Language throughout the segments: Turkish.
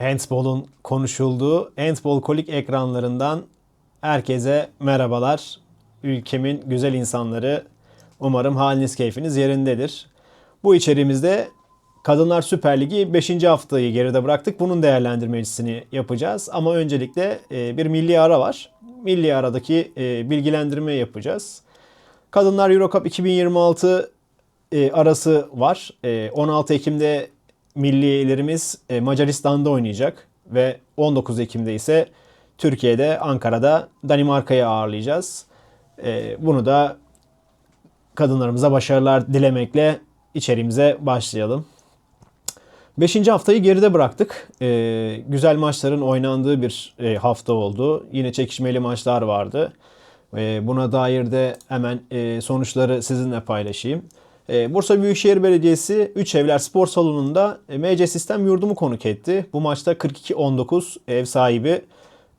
Handball'un konuşulduğu Handball Kolik ekranlarından herkese merhabalar. Ülkemin güzel insanları umarım haliniz keyfiniz yerindedir. Bu içeriğimizde Kadınlar Süper Ligi 5. haftayı geride bıraktık. Bunun değerlendirmesini yapacağız. Ama öncelikle e, bir milli ara var. Milli aradaki e, bilgilendirme yapacağız. Kadınlar Euro Cup 2026 e, arası var. 16 Ekim'de millilerimiz Macaristan'da oynayacak ve 19 Ekim'de ise Türkiye'de Ankara'da Danimarka'yı ağırlayacağız. Bunu da kadınlarımıza başarılar dilemekle içeriğimize başlayalım. Beşinci haftayı geride bıraktık. Ee, güzel maçların oynandığı bir e, hafta oldu. Yine çekişmeli maçlar vardı. E, buna dair de hemen e, sonuçları sizinle paylaşayım. E, Bursa Büyükşehir Belediyesi 3 Evler Spor Salonu'nda e, MC Sistem Yurdumu konuk etti. Bu maçta 42-19 ev sahibi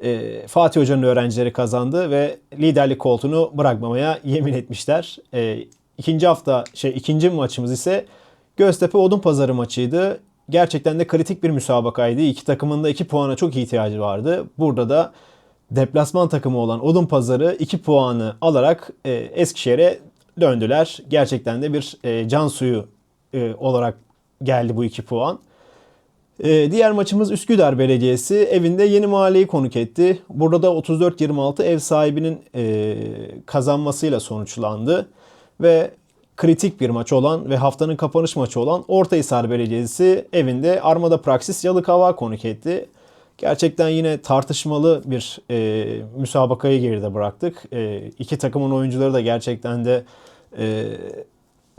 e, Fatih Hoca'nın öğrencileri kazandı ve liderlik koltuğunu bırakmamaya yemin etmişler. İkinci hafta şey ikinci maçımız ise Göztepe Odun Pazarı maçıydı. Gerçekten de kritik bir müsabakaydı. İki takımın da 2 puana çok ihtiyacı vardı. Burada da deplasman takımı olan Odun Pazarı 2 puanı alarak Eskişehir'e döndüler. Gerçekten de bir e, can suyu e, olarak geldi bu 2 puan. E, diğer maçımız Üsküdar Belediyesi evinde Yeni Mahalleyi konuk etti. Burada da 34-26 ev sahibinin e, kazanmasıyla sonuçlandı. Ve kritik bir maç olan ve haftanın kapanış maçı olan Ortahisar Belediyesi evinde Armada Praksis Yalıkava konuk etti. Gerçekten yine tartışmalı bir e, müsabakayı geride bıraktık. E, iki takımın oyuncuları da gerçekten de e,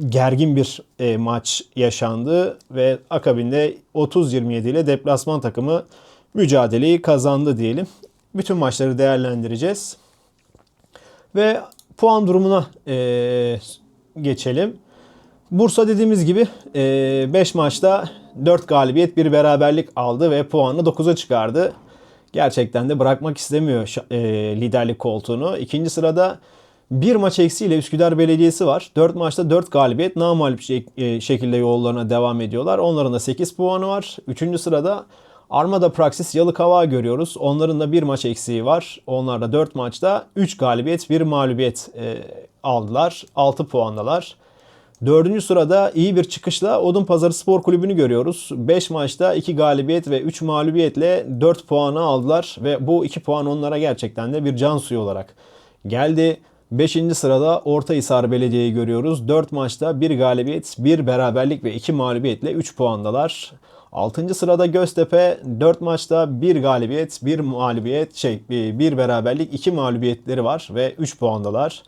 gergin bir e, maç yaşandı ve akabinde 30-27 ile deplasman takımı mücadeleyi kazandı diyelim. Bütün maçları değerlendireceğiz. Ve puan durumuna e, geçelim. Bursa dediğimiz gibi 5 e, maçta 4 galibiyet, 1 beraberlik aldı ve puanını 9'a çıkardı. Gerçekten de bırakmak istemiyor e, liderlik koltuğunu. İkinci sırada bir maç eksiğiyle Üsküdar Belediyesi var. 4 maçta 4 galibiyet namalip e, şekilde yollarına devam ediyorlar. Onların da 8 puanı var. Üçüncü sırada Armada Praksis Yalıkava görüyoruz. Onların da bir maç eksiği var. Onlar da 4 maçta 3 galibiyet, 1 mağlubiyet aldılar. 6 puandalar. Dördüncü sırada iyi bir çıkışla Odun Pazarı Spor Kulübü'nü görüyoruz. 5 maçta 2 galibiyet ve 3 mağlubiyetle 4 puanı aldılar ve bu 2 puan onlara gerçekten de bir can suyu olarak geldi. 5. sırada Ortahisar Belediye'yi görüyoruz. 4 maçta 1 galibiyet, 1 beraberlik ve 2 mağlubiyetle 3 puandalar. 6. sırada Göztepe 4 maçta 1 galibiyet, 1 mağlubiyet, şey 1 beraberlik, 2 mağlubiyetleri var ve 3 puandalar.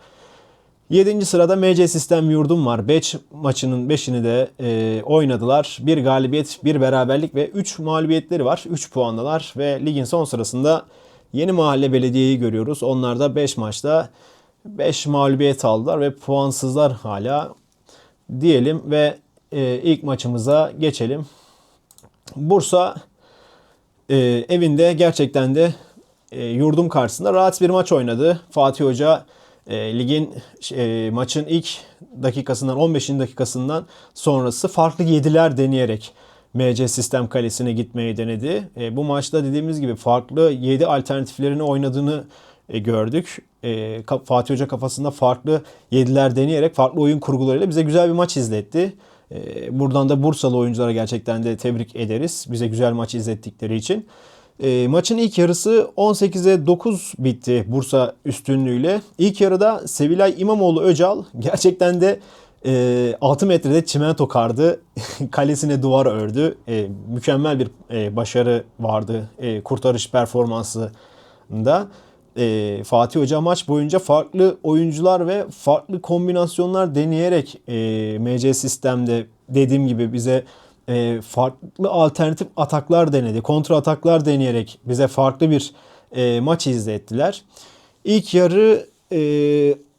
7. sırada MC Sistem Yurdum var. 5 maçının 5'ini de e, oynadılar. Bir galibiyet, bir beraberlik ve 3 mağlubiyetleri var. 3 puandalar ve ligin son sırasında Yeni Mahalle Belediye'yi görüyoruz. Onlar da 5 maçta 5 mağlubiyet aldılar ve puansızlar hala diyelim ve e, ilk maçımıza geçelim. Bursa e, evinde gerçekten de e, yurdum karşısında rahat bir maç oynadı. Fatih Hoca e, ligin e, maçın ilk dakikasından 15. dakikasından sonrası farklı yediler deneyerek MC Sistem Kalesi'ne gitmeyi denedi. E, bu maçta dediğimiz gibi farklı 7 alternatiflerini oynadığını e, gördük. E, Fatih Hoca kafasında farklı yediler deneyerek farklı oyun kurgularıyla bize güzel bir maç izletti. E, buradan da Bursalı oyunculara gerçekten de tebrik ederiz. Bize güzel maç izlettikleri için. E, maçın ilk yarısı 18'e 9 bitti Bursa üstünlüğüyle. İlk yarıda Sevilay İmamoğlu Öcal gerçekten de e, 6 metrede çimento kardı. Kalesine duvar ördü. E, mükemmel bir e, başarı vardı e, kurtarış performansında. E, Fatih Hoca maç boyunca farklı oyuncular ve farklı kombinasyonlar deneyerek e, MC sistemde dediğim gibi bize e, farklı alternatif ataklar denedi. Kontra ataklar deneyerek bize farklı bir e, maç izlettiler. İlk yarı e,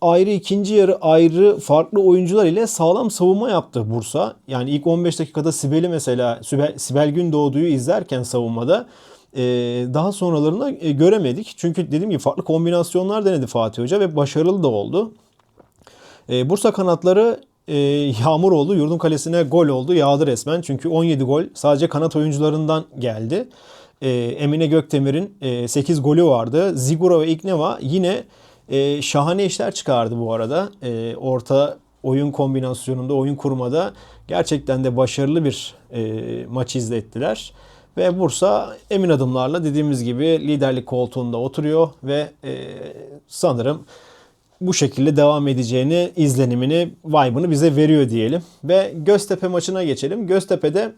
ayrı, ikinci yarı ayrı farklı oyuncular ile sağlam savunma yaptı Bursa. Yani ilk 15 dakikada Sibel'i mesela Sibel, Sibel Gündoğdu'yu izlerken savunmada e, daha sonralarını e, göremedik. Çünkü dediğim gibi farklı kombinasyonlar denedi Fatih Hoca ve başarılı da oldu. E, Bursa kanatları e, yağmur oldu. Yurdun kalesine gol oldu. Yağdı resmen. Çünkü 17 gol sadece kanat oyuncularından geldi. E, Emine Gökdemir'in e, 8 golü vardı. Zigura ve Ikneva yine e, şahane işler çıkardı bu arada. E, orta oyun kombinasyonunda, oyun kurmada gerçekten de başarılı bir e, maç izlettiler. Ve Bursa emin adımlarla dediğimiz gibi liderlik koltuğunda oturuyor ve e, sanırım bu şekilde devam edeceğini, izlenimini, vibe'ını bize veriyor diyelim. Ve Göztepe maçına geçelim. Göztepe'de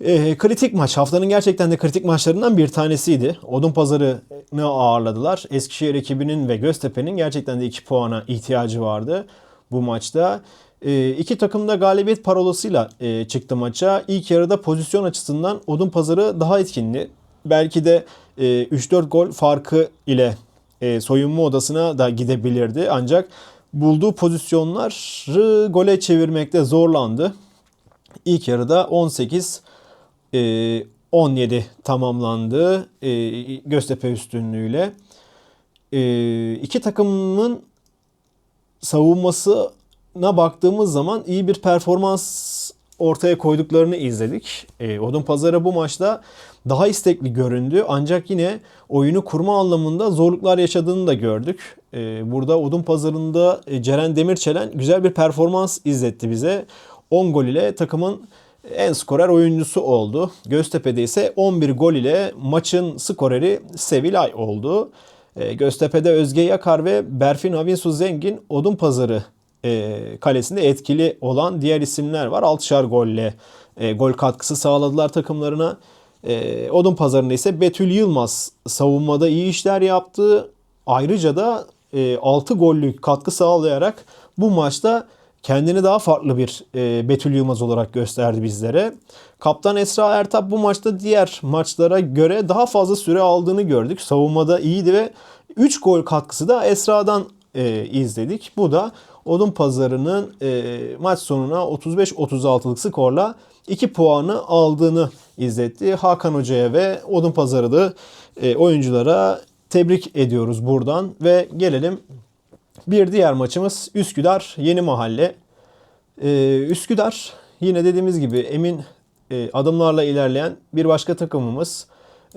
e, kritik maç. Haftanın gerçekten de kritik maçlarından bir tanesiydi. Odun Pazarı'nı ağırladılar. Eskişehir ekibinin ve Göztepe'nin gerçekten de 2 puana ihtiyacı vardı bu maçta. E, iki takım da galibiyet parolasıyla e, çıktı maça. İlk yarıda pozisyon açısından Odun Pazarı daha etkinli. Belki de e, 3-4 gol farkı ile e, soyunma odasına da gidebilirdi. Ancak bulduğu pozisyonları gole çevirmekte zorlandı. İlk yarıda 18 e, 17 tamamlandı e, Göztepe üstünlüğüyle. İki takımın savunmasına baktığımız zaman iyi bir performans ortaya koyduklarını izledik. E, Odun Pazarı bu maçta daha istekli göründü ancak yine oyunu kurma anlamında zorluklar yaşadığını da gördük. E, burada Odun Pazarı'nda e, Ceren Demirçelen güzel bir performans izletti bize. 10 gol ile takımın en skorer oyuncusu oldu. Göztepe'de ise 11 gol ile maçın skoreri Sevilay oldu. E, Göztepe'de Özge Yakar ve Berfin Avinsu Zengin Odun Pazarı e, kalesinde etkili olan diğer isimler var. 6'şar golle e, gol katkısı sağladılar takımlarına. E, Odun Pazarı'nda ise Betül Yılmaz savunmada iyi işler yaptı. Ayrıca da e, 6 gollük katkı sağlayarak bu maçta kendini daha farklı bir e, Betül Yılmaz olarak gösterdi bizlere. Kaptan Esra Ertap bu maçta diğer maçlara göre daha fazla süre aldığını gördük. Savunmada iyiydi ve 3 gol katkısı da Esra'dan e, izledik. Bu da Odun Pazarı'nın e, maç sonuna 35-36'lık skorla 2 puanı aldığını izletti. Hakan Hoca'ya ve Odun Pazarı'lı e, oyunculara tebrik ediyoruz buradan ve gelelim bir diğer maçımız Üsküdar Yeni Mahalle. Ee, Üsküdar yine dediğimiz gibi emin e, adımlarla ilerleyen bir başka takımımız.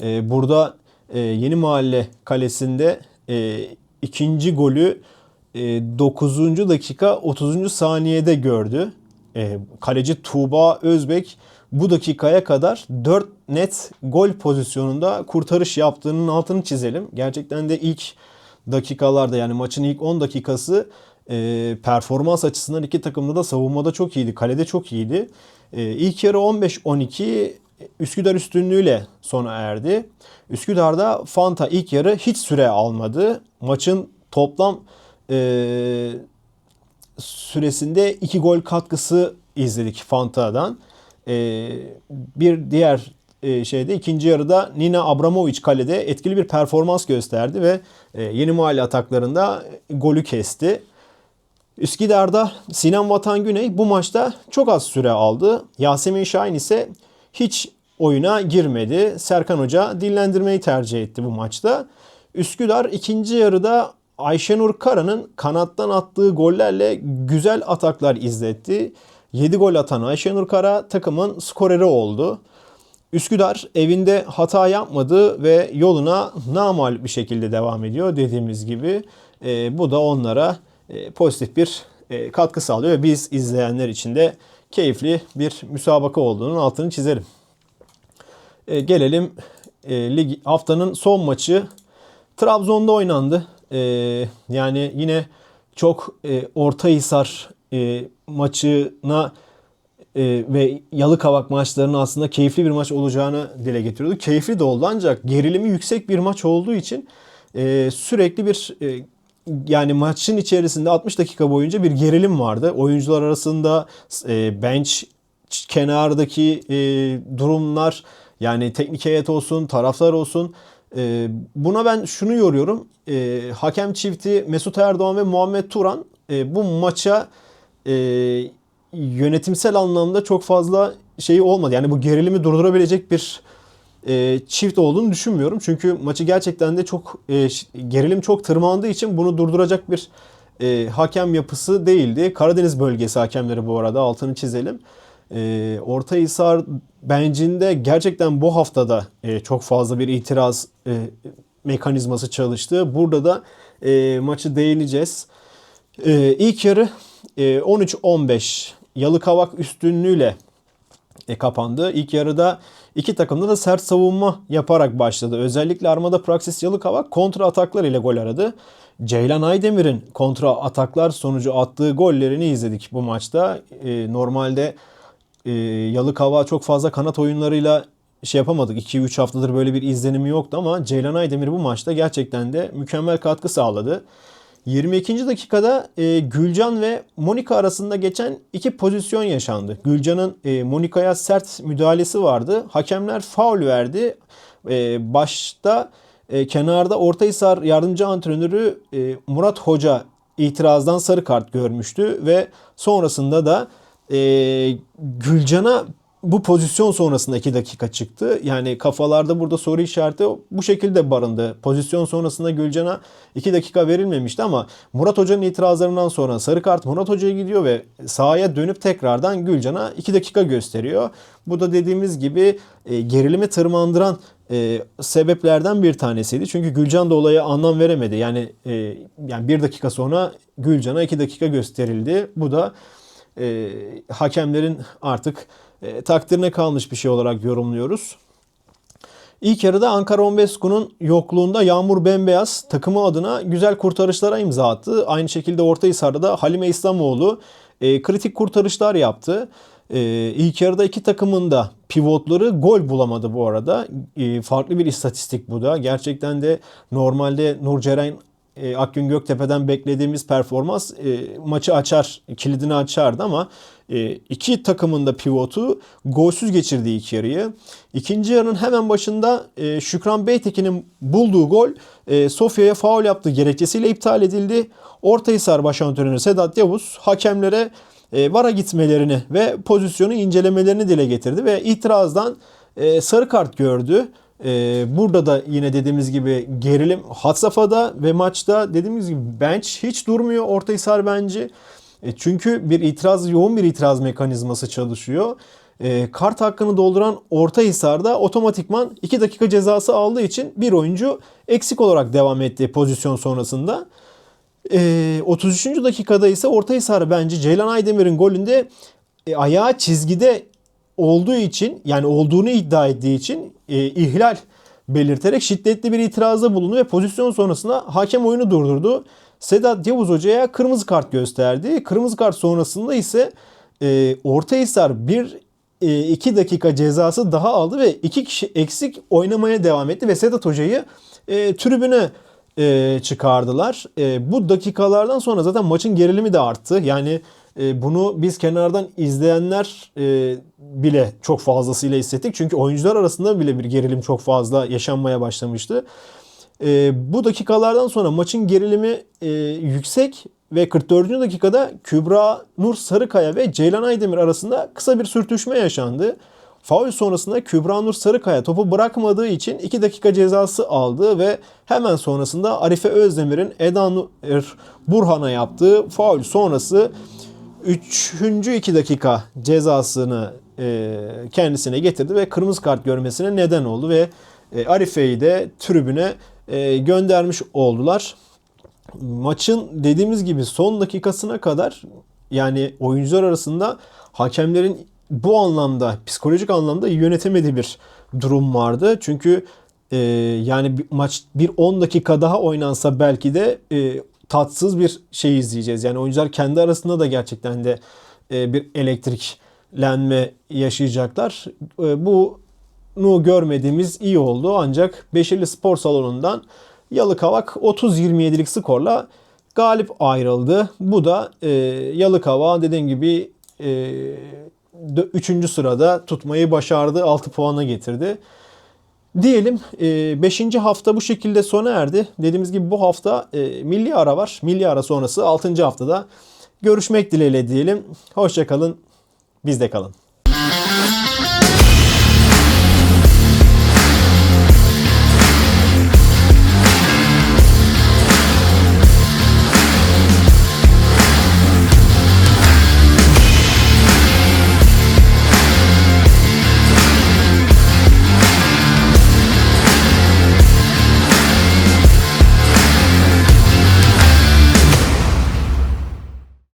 E, burada e, Yeni Mahalle kalesinde e, ikinci golü e, 9. dakika 30. saniyede gördü. E, kaleci Tuğba Özbek bu dakikaya kadar 4 net gol pozisyonunda kurtarış yaptığının altını çizelim. Gerçekten de ilk dakikalarda yani maçın ilk 10 dakikası e, performans açısından iki takımda da savunmada çok iyiydi. Kalede çok iyiydi. E, ilk yarı 15-12 Üsküdar üstünlüğüyle sona erdi. Üsküdar'da Fanta ilk yarı hiç süre almadı. Maçın toplam e, süresinde 2 gol katkısı izledik Fanta'dan. E, bir diğer e, şeyde ikinci yarıda Nina Abramovic kalede etkili bir performans gösterdi ve e, yeni mahalle ataklarında golü kesti. Üsküdar'da Sinan Vatan Güney bu maçta çok az süre aldı. Yasemin Şahin ise hiç oyuna girmedi. Serkan Hoca dinlendirmeyi tercih etti bu maçta. Üsküdar ikinci yarıda Ayşenur Kara'nın kanattan attığı gollerle güzel ataklar izletti. 7 gol atan Ayşenur Kara takımın skoreri oldu. Üsküdar evinde hata yapmadı ve yoluna namal bir şekilde devam ediyor dediğimiz gibi. E, bu da onlara e, pozitif bir e, katkı sağlıyor ve biz izleyenler için de keyifli bir müsabaka olduğunun altını çizelim. E, gelelim e, lig haftanın son maçı Trabzon'da oynandı. E, yani yine çok e, Ortahisar e, maçına e, ve Yalıkavak maçlarının aslında keyifli bir maç olacağını dile getiriyordu. Keyifli de oldu ancak gerilimi yüksek bir maç olduğu için e, sürekli bir e, yani maçın içerisinde 60 dakika boyunca bir gerilim vardı. Oyuncular arasında e, bench kenardaki e, durumlar yani teknik heyet olsun, taraftar olsun e, buna ben şunu yoruyorum. E, hakem çifti Mesut Erdoğan ve Muhammed Turan e, bu maça e, yönetimsel anlamda çok fazla şeyi olmadı. Yani bu gerilimi durdurabilecek bir e, çift olduğunu düşünmüyorum. Çünkü maçı gerçekten de çok e, gerilim çok tırmandığı için bunu durduracak bir e, hakem yapısı değildi. Karadeniz bölgesi hakemleri bu arada altını çizelim. E, Ortahisar bencinde gerçekten bu haftada e, çok fazla bir itiraz e, mekanizması çalıştı. Burada da e, maçı değineceğiz. E, ilk yarı e, 13-15 Yalıkavak üstünlüğüyle e, kapandı. İlk yarıda iki takımda da sert savunma yaparak başladı. Özellikle Armada Praxis Yalıkavak kontra ataklar ile gol aradı. Ceylan Aydemir'in kontra ataklar sonucu attığı gollerini izledik bu maçta. E, normalde e, Yalıkavak çok fazla kanat oyunlarıyla şey yapamadık. 2-3 haftadır böyle bir izlenimi yoktu ama Ceylan Aydemir bu maçta gerçekten de mükemmel katkı sağladı. 22. dakikada e, Gülcan ve Monika arasında geçen iki pozisyon yaşandı. Gülcan'ın e, Monika'ya sert müdahalesi vardı. Hakemler faul verdi. E, başta e, kenarda Ortahisar yardımcı antrenörü e, Murat Hoca itirazdan sarı kart görmüştü ve sonrasında da e, Gülcan'a bu pozisyon sonrasında 2 dakika çıktı. Yani kafalarda burada soru işareti bu şekilde barındı. Pozisyon sonrasında Gülcan'a 2 dakika verilmemişti ama Murat Hoca'nın itirazlarından sonra sarı kart Murat Hoca'ya gidiyor ve sahaya dönüp tekrardan Gülcan'a 2 dakika gösteriyor. Bu da dediğimiz gibi e, gerilimi tırmandıran e, sebeplerden bir tanesiydi. Çünkü Gülcan da olaya anlam veremedi. Yani e, yani bir dakika sonra Gülcan'a 2 dakika gösterildi. Bu da e, hakemlerin artık e, takdirine kalmış bir şey olarak yorumluyoruz. İlk yarıda Ankara Ombesku'nun yokluğunda Yağmur Bembeyaz takımı adına güzel kurtarışlara imza attı. Aynı şekilde Ortahisar'da da Halime İslamoğlu e, kritik kurtarışlar yaptı. E, ilk yarıda iki takımın da pivotları gol bulamadı bu arada. E, farklı bir istatistik bu da. Gerçekten de normalde Nurceren e, Akgün Göktepe'den beklediğimiz performans e, maçı açar, kilidini açardı ama e, iki takımın da pivotu golsüz geçirdi ilk yarıyı. İkinci yarının hemen başında e, Şükran Beytekin'in bulduğu gol e, Sofya'ya faul yaptığı gerekçesiyle iptal edildi. Ortahisar baş antrenörü Sedat Yavuz hakemlere e, VAR'a gitmelerini ve pozisyonu incelemelerini dile getirdi ve itirazdan e, sarı kart gördü. Ee, burada da yine dediğimiz gibi gerilim hat safhada ve maçta dediğimiz gibi bench hiç durmuyor Ortahisar bence. E, çünkü bir itiraz yoğun bir itiraz mekanizması çalışıyor. E, kart hakkını dolduran Ortahisar'da otomatikman 2 dakika cezası aldığı için bir oyuncu eksik olarak devam etti pozisyon sonrasında. E, 33. dakikada ise Ortahisar bence Ceylan Aydemir'in golünde e, ayağı çizgide olduğu için yani olduğunu iddia ettiği için e, ihlal belirterek şiddetli bir itirazda bulundu ve pozisyon sonrasında hakem oyunu durdurdu. Sedat Yavuz Hoca'ya kırmızı kart gösterdi. Kırmızı kart sonrasında ise e, Ortahisar bir e, iki dakika cezası daha aldı ve iki kişi eksik oynamaya devam etti ve Sedat Hoca'yı e, tribüne e, çıkardılar. E, bu dakikalardan sonra zaten maçın gerilimi de arttı. Yani e, bunu biz kenardan izleyenler e, bile çok fazlasıyla hissettik. Çünkü oyuncular arasında bile bir gerilim çok fazla yaşanmaya başlamıştı. E, bu dakikalardan sonra maçın gerilimi e, yüksek ve 44. dakikada Kübra Nur Sarıkaya ve Ceylan Aydemir arasında kısa bir sürtüşme yaşandı. Faul sonrasında Kübra Nur Sarıkaya topu bırakmadığı için 2 dakika cezası aldı ve hemen sonrasında Arife Özdemir'in Eda Nur Burhan'a yaptığı faul sonrası 3. 2 dakika cezasını e, kendisine getirdi ve kırmızı kart görmesine neden oldu ve e, Arife'yi de tribüne e, göndermiş oldular. Maçın dediğimiz gibi son dakikasına kadar yani oyuncular arasında hakemlerin bu anlamda psikolojik anlamda yönetemediği bir durum vardı. Çünkü e, yani bir maç bir 10 dakika daha oynansa belki de e, tatsız bir şey izleyeceğiz. Yani oyuncular kendi arasında da gerçekten de e, bir elektriklenme yaşayacaklar. E, bunu görmediğimiz iyi oldu. Ancak Beşirli Spor Salonu'ndan Yalıkavak 30-27'lik skorla galip ayrıldı. Bu da e, Yalıkavak dediğim gibi e, 3. sırada tutmayı başardı. 6 puana getirdi. Diyelim 5. E, hafta bu şekilde sona erdi. Dediğimiz gibi bu hafta e, milli ara var. Milli ara sonrası 6. haftada görüşmek dileğiyle diyelim. Hoşçakalın. Bizde kalın.